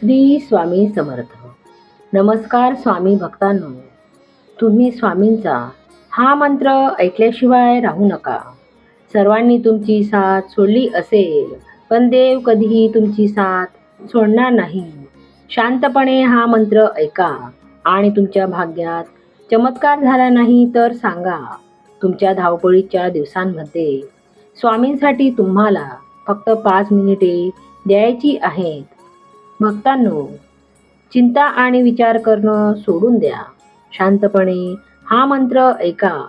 श्री स्वामी समर्थ. नमस्कार स्वामी भक्तांनो. तुम्ही स्वामींचा हा मंत्र ऐकल्याशिवाय राहू नका. सर्वांनी तुमची साथ सोडली असेल पण देव कधीही तुमची साथ सोडणार नाही. शांतपणे हा मंत्र ऐका आणि तुमच्या भाग्यात चमत्कार झाला नाही तर सांगा तुमच्या धावपळीच्या दिवसांमध्ये स्वामींसाठी तुम्हाला फक्त पाच मिनिटे द्यायची आहेत. भक्तांनो चिंता आणि विचार करणं सोडून द्या. शांतपणे हा मंत्र ऐका.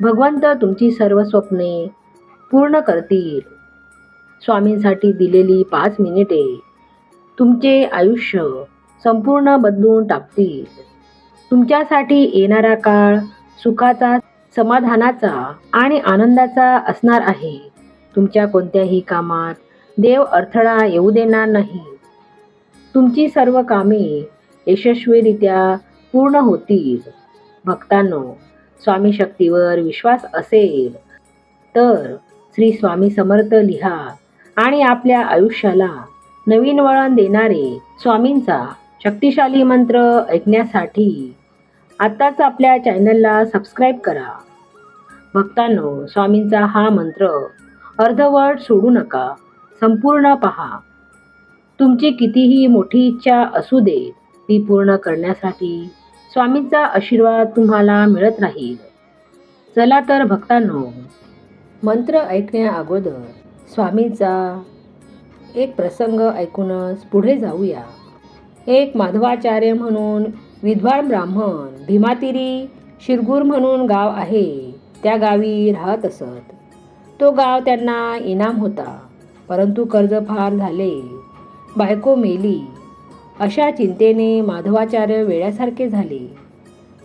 भगवंत तुमची सर्व स्वप्ने पूर्ण करतील. स्वामींसाठी दिलेली पाच मिनिटे तुमचे आयुष्य संपूर्ण बदलून टाकतील. तुमच्यासाठी येणारा काळ सुखाचा समाधानाचा आणि आनंदाचा असणार आहे. तुमच्या कोणत्याही कामात देव अडथळा येऊ देणार नाही. तुमची सर्व कामे यशस्वीरित्या पूर्ण होतील. भक्तांनो स्वामी शक्तीवर विश्वास असेल तर श्री स्वामी समर्थ लिहा आणि आपल्या आयुष्याला नवीन वळण देणारे स्वामींचा शक्तिशाली मंत्र ऐकण्यासाठी आत्ताच आपल्या चॅनलला सबस्क्राईब करा. भक्तांनो स्वामींचा हा मंत्र अर्धवट सोडू नका संपूर्ण पहा. तुमची कितीही मोठी इच्छा असू दे ती पूर्ण करण्यासाठी स्वामींचा आशीर्वाद तुम्हाला मिळत राहील. चला तर भक्तांनो मंत्र ऐकण्या अगोदर स्वामींचा एक प्रसंग ऐकूनच पुढे जाऊया. एक माधवाचार्य म्हणून विद्वान ब्राह्मण भीमातिरी शिरगूर म्हणून गाव आहे त्या गावी राहत असत. तो गाव त्यांना इनाम होता परंतु कर्ज फार झाले. बायको मेली. अशा चिंतेने माधवाचार्य वेळ्यासारखे झाले.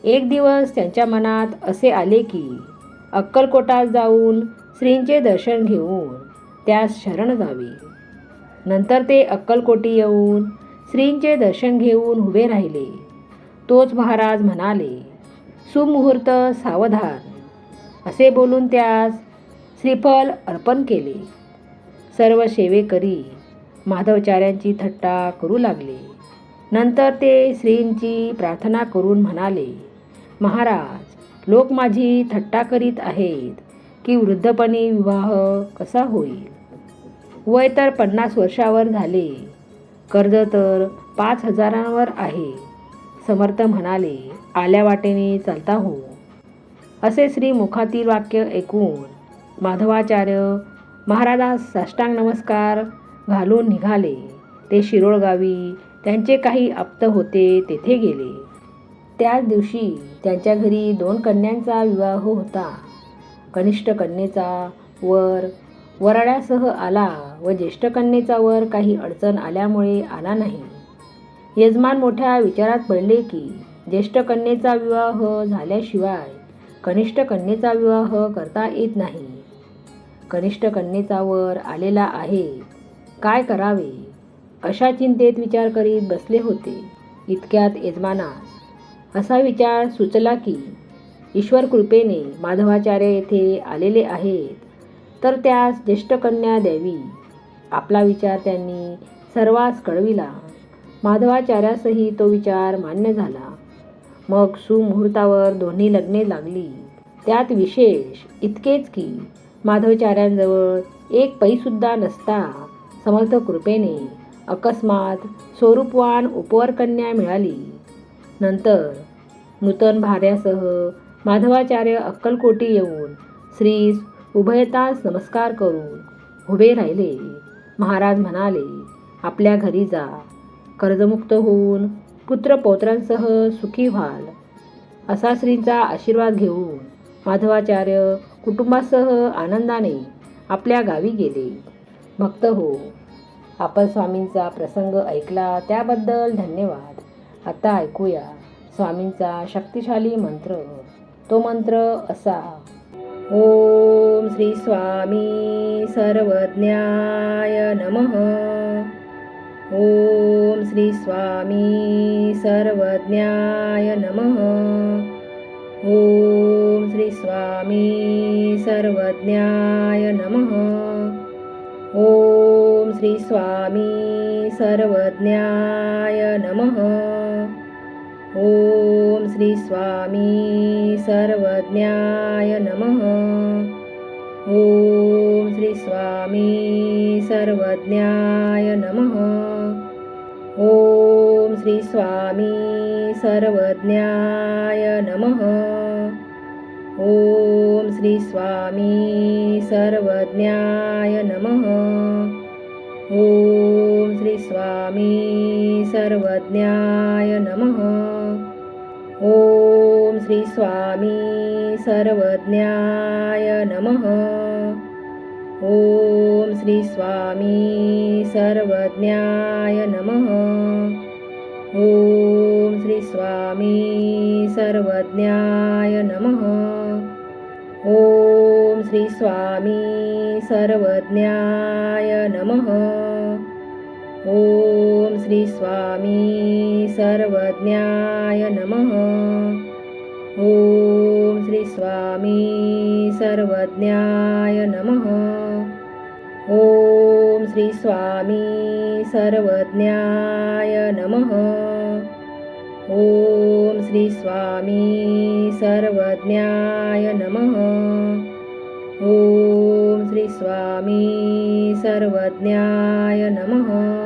एक दिवस त्यांच्या मनात असे आले की अक्कलकोटात जाऊन श्रींचे दर्शन घेऊन त्यास शरण जावे. नंतर ते अक्कलकोटी येऊन श्रींचे दर्शन घेऊन उभे राहिले. तोच महाराज म्हणाले सुमुहूर्त सावधान. असे बोलून त्यास श्रीफल अर्पण केले. सर्व सेवेकरी माधवचार्यांची थट्टा करू लागले. नंतर ते श्रींची प्रार्थना करून म्हणाले महाराज लोक माझी थट्टा करीत आहेत की वृद्धपणी विवाह कसा होईल? वय तर पन्नास वर्षावर झाले कर्ज तर पाच हजारांवर आहे समर्थ म्हणाले आल्या वाटेने चालता हो. असे श्री मुखातील वाक्य ऐकून माधवाचार्य महाराजास साष्टांग नमस्कार घालून निघाले. ते शिरोळगावी त्यांचे काही आप्त होते तेथे गेले. त्याच दिवशी त्यांच्या घरी दोन कन्यांचा विवाह होता. कनिष्ठ कन्येचा वर वराड्यासह आला व ज्येष्ठ कन्येचा वर काही अडचण आल्यामुळे आला नाही. यजमान मोठ्या विचारात पडले की ज्येष्ठ कन्येचा विवाह झाल्याशिवाय कनिष्ठ कन्येचा विवाह करता येत नाही. कनिष्ठ कन्येचा वर आलेला आहे. काय करावे? अशा चिंतेत विचार करीत बसले होते इतक्यात यजमानास असा विचार सुचला की ईश्वर कृपेने माधवाचार्य येथे आलेले आहेत. तर त्यास ज्येष्ठ कन्या द्यावी. आपला विचार त्यांनी सर्वांस कळविला. माधवाचार्यासही तो विचार मान्य झाला. मग सुमुहूर्तावर दोन्ही लग्ने लागली. त्यात विशेष इतकेच की माधवचार्यांजवळ एक पैसुद्धा नसता. समर्थ कृपेने अकस्मात स्वरूपवान उपवरकन्या मिळाली. नंतर नूतन भार्यासह माधवाचार्य अक्कलकोटी येऊन श्रीस उभयतास नमस्कार करून उभे राहिले. महाराज म्हणाले आपल्या घरी जा. कर्जमुक्त होऊन पुत्रपौत्रांसह सुखी व्हाल. असा श्रींचा आशीर्वाद घेऊन माधवाचार्य कुटुंबासह आनंदाने आपल्या गावी गेले. भक्त हो आपण स्वामींचा प्रसंग ऐकला त्याबद्दल धन्यवाद. आता ऐकूया स्वामींचा शक्तिशाली मंत्र. तो मंत्र असा. ओम श्री स्वामी सर्वज्ञाय नमः. ओम श्री स्वामी सर्वज्ञाय नमः. ओम श्री स्वामी सर्वज्ञाय नमः. ओम श्री स्वामी सर्वज्ञाय नमः. ॐ श्री स्वामी सर्वज्ञाय नमः. ॐ श्री स्वामी सर्वज्ञाय नमः. ॐ श्री स्वामी सर्वज्ञाय नमः. ॐ श्री स्वामी सर्वज्ञाय नमः. ॐ श्री स्वामी सर्वज्ञाय नमः। ॐ श्री स्वामी सर्वज्ञाय नमः। ॐ श्री स्वामी सर्वज्ञाय नमः। ॐ श्री स्वामी सर्वज्ञाय नमः। ॐ श्री स्वामी सर्वज्ञाय नमः। ॐ श्री स्वामी सर्वज्ञाय नमः। ॐ श्री स्वामी सर्वज्ञाय नमः। ॐ श्री स्वामी सर्वज्ञाय नमः। ॐ श्री स्वामी सर्वज्ञाय नमः। ॐ श्री स्वामी सर्वज्ञाय नमः।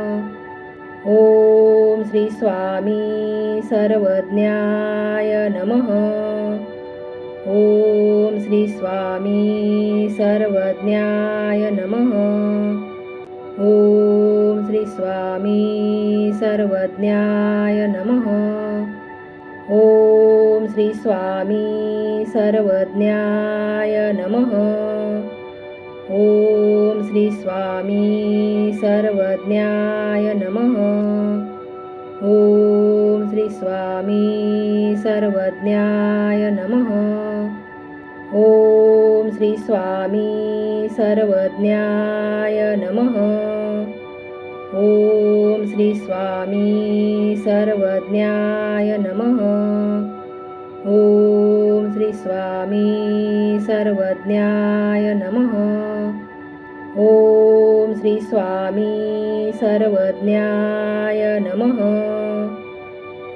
ॐ श्री स्वामी सर्वज्ञाय नमः। ॐ श्री स्वामी सर्वज्ञाय नमः। ॐ श्री स्वामी सर्वज्ञाय नमः। ॐ श्री स्वामी सर्वज्ञाय नमः। ॐ श्री स्वामी सर्वज्ञाय नमः। ॐ श्री स्वामी सर्वज्ञाय नमः। ॐ श्री स्वामी सर्वज्ञाय नमः। ॐ श्री स्वामी सर्वज्ञाय नमः। ॐ श्री स्वामी सर्वज्ञाय नमः। ॐ श्री स्वामी सर्वज्ञाय नमः।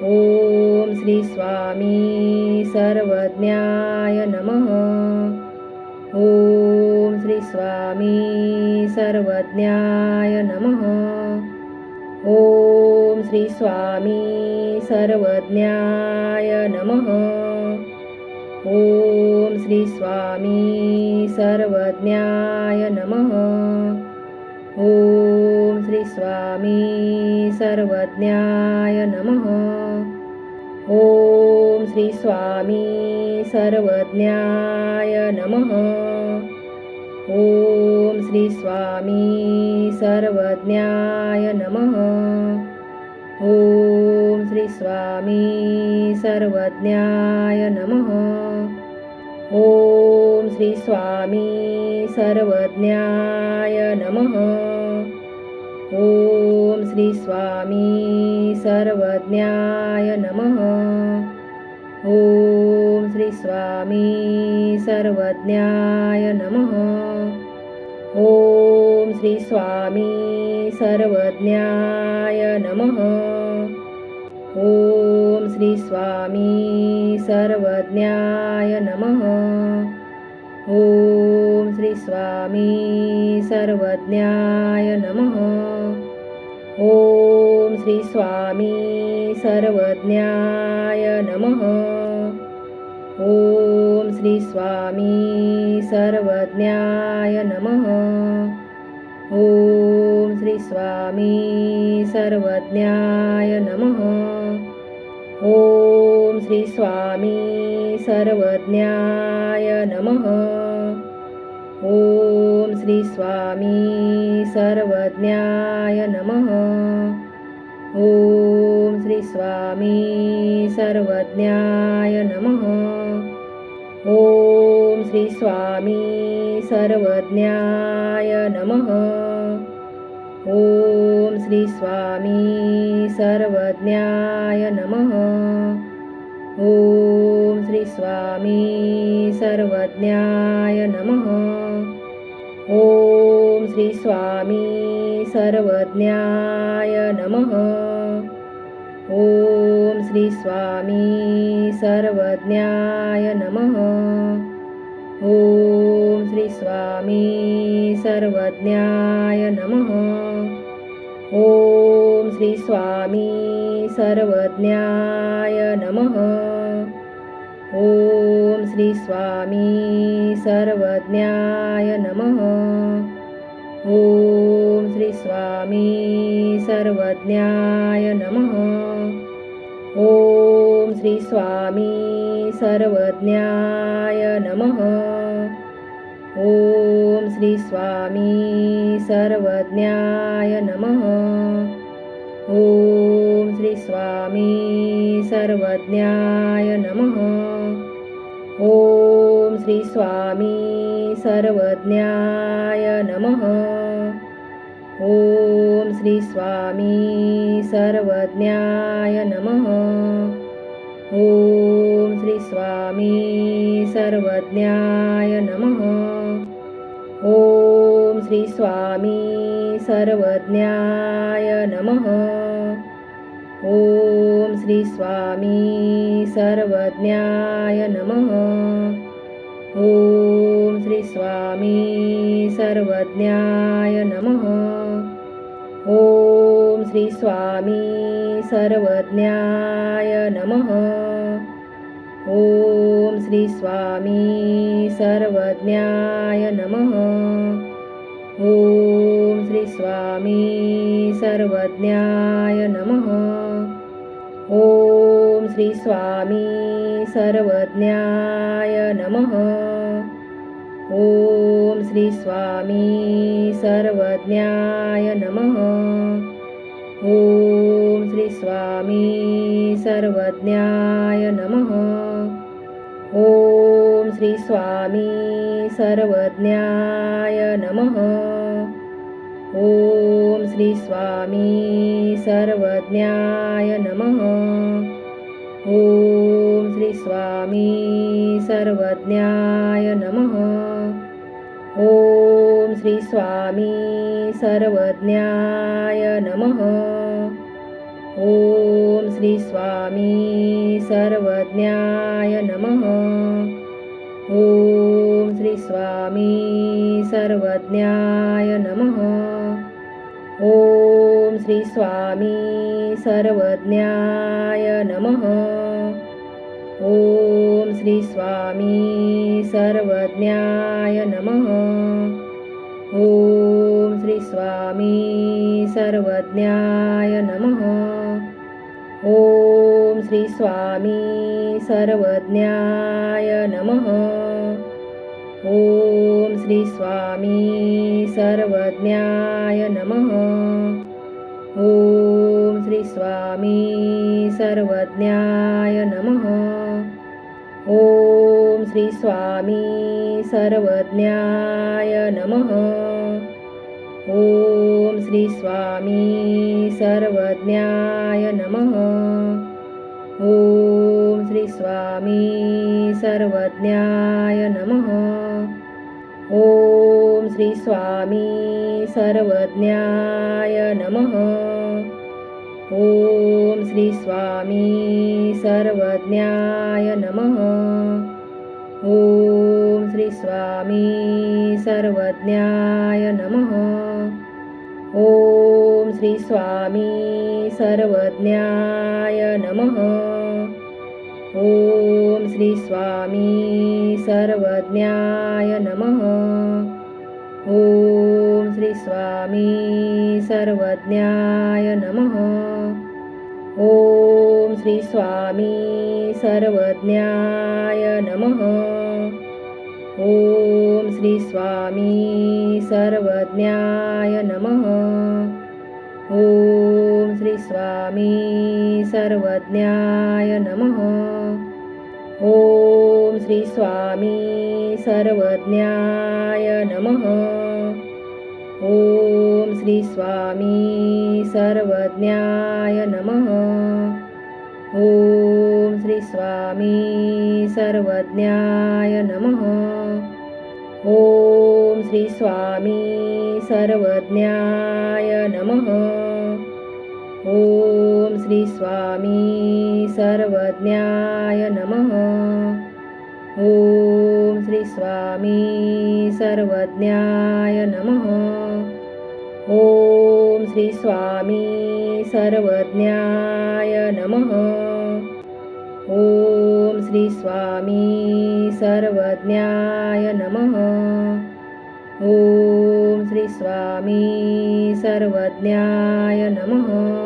ॐ श्री स्वामी सर्वज्ञाय नमः। ॐ श्री स्वामी सर्वज्ञाय नमः। ॐ श्री स्वामी सर्वज्ञाय नमः। ॐ श्री स्वामी सर्वज्ञाय नमः। ॐ श्री स्वामी सर्वज्ञाय नमः। ॐ श्री स्वामी सर्वज्ञाय नमः। ॐ श्री स्वामी सर्वज्ञाय नमः। ॐ श्री स्वामी सर्वज्ञाय नमः। ॐ श्री स्वामी सर्वज्ञाय नमः। ॐ श्री स्वामी सर्वज्ञाय नमः। ॐ श्री स्वामी सर्वज्ञाय नमः। ॐ श्री स्वामी सर्वज्ञाय नमः। ॐ श्री स्वामी सर्वज्ञाय नमः। ॐ श्री स्वामी सर्वज्ञाय नमः। ॐ श्री स्वामी सर्वज्ञाय नमः। ॐ श्री स्वामी सर्वज्ञाय नमः। ॐ श्री स्वामी सर्वज्ञाय नमः। ॐ श्री स्वामी सर्वज्ञाय नमः। ॐ श्री स्वामी सर्वज्ञाय नमः। ॐ श्री स्वामी सर्वज्ञाय नमः। ॐ श्री स्वामी सर्वज्ञाय नमः। ॐ श्री स्वामी सर्वज्ञाय नमः। ॐ श्री स्वामी सर्वज्ञाय नमः। ॐ श्री स्वामी सर्वज्ञाय नमः। ॐ श्री स्वामी सर्वज्ञाय नमः। ॐ श्री स्वामी सर्वज्ञाय नमः। ॐ श्री स्वामी सर्वज्ञाय नमः। ॐ श्री स्वामी सर्वज्ञाय नमः। ॐ श्री स्वामी सर्वज्ञाय नमः। ॐ श्री स्वामी सर्वज्ञाय नमः। ॐ स्वामी सर्वज्ञाय नमः. ॐ श्री स्वामी सर्वज्ञाय नमः. ॐ श्री स्वामी सर्वज्ञाय नमः. ॐ श्री स्वामी सर्वज्ञाय नमः. ॐ श्री स्वामी सर्वज्ञाय नमः. श्री स्वामी सर्वज्ञाय नमः. ॐ श्री स्वामी सर्वज्ञाय नमः. ॐ श्री स्वामी सर्वज्ञाय नमः. ॐ श्री स्वामी सर्वज्ञाय नमः. ॐ श्री स्वामी सर्वज्ञाय नमः. ॐ श्री स्वामी सर्वज्ञाय नमः। ॐ श्री स्वामी सर्वज्ञाय नमः। ॐ श्री स्वामी सर्वज्ञाय नमः। ॐ श्री स्वामी सर्वज्ञाय नमः। ॐ श्री स्वामी सर्वज्ञाय नमः। ॐ श्री स्वामी सर्वज्ञाय नमः। ॐ श्री स्वामी सर्वज्ञाय नमः। ॐ श्री स्वामी सर्वज्ञाय नमः। ॐ श्री स्वामी सर्वज्ञाय नमः। स्वामी सर्वज्ञाय नमः। ॐ श्री स्वामी सर्वज्ञाय नमः। ॐ श्री स्वामी सर्वज्ञाय नमः। ॐ श्री स्वामी सर्वज्ञाय नमः। ॐ श्री स्वामी सर्वज्ञाय नमः। ॐ श्री स्वामी सर्वज्ञाय नमः। ॐ श्री स्वामी सर्वज्ञाय नमः। ॐ श्री स्वामी सर्वज्ञाय नमः। ॐ श्री स्वामी सर्वज्ञाय नमः। ॐ स्वामी सर्वज्ञाय नमः। ॐ श्री स्वामी सर्वज्ञाय नमः। ॐ श्री स्वामी सर्वज्ञाय नमः। ॐ श्री स्वामी सर्वज्ञाय नमः। ॐ श्री स्वामी सर्वज्ञाय नमः। ॐ श्री स्वामी सर्वज्ञाय नमः। ॐ श्री स्वामी सर्वज्ञाय नमः। ॐ श्री स्वामी सर्वज्ञाय नमः। ॐ श्री स्वामी सर्वज्ञाय नमः। ॐ स्वामी सर्वज्ञाय नमः. ॐ श्री स्वामी सर्वज्ञाय नमः. ॐ श्री स्वामी सर्वज्ञाय नमः. ॐ श्री स्वामी सर्वज्ञाय नमः. ॐ श्री स्वामी सर्वज्ञाय नमः. ॐ श्री स्वामी सर्वज्ञाय नमः। ॐ श्री स्वामी सर्वज्ञाय नमः। ॐ श्री स्वामी सर्वज्ञाय नमः। ॐ श्री स्वामी सर्वज्ञाय नमः। ॐ श्री स्वामी सर्वज्ञाय नमः।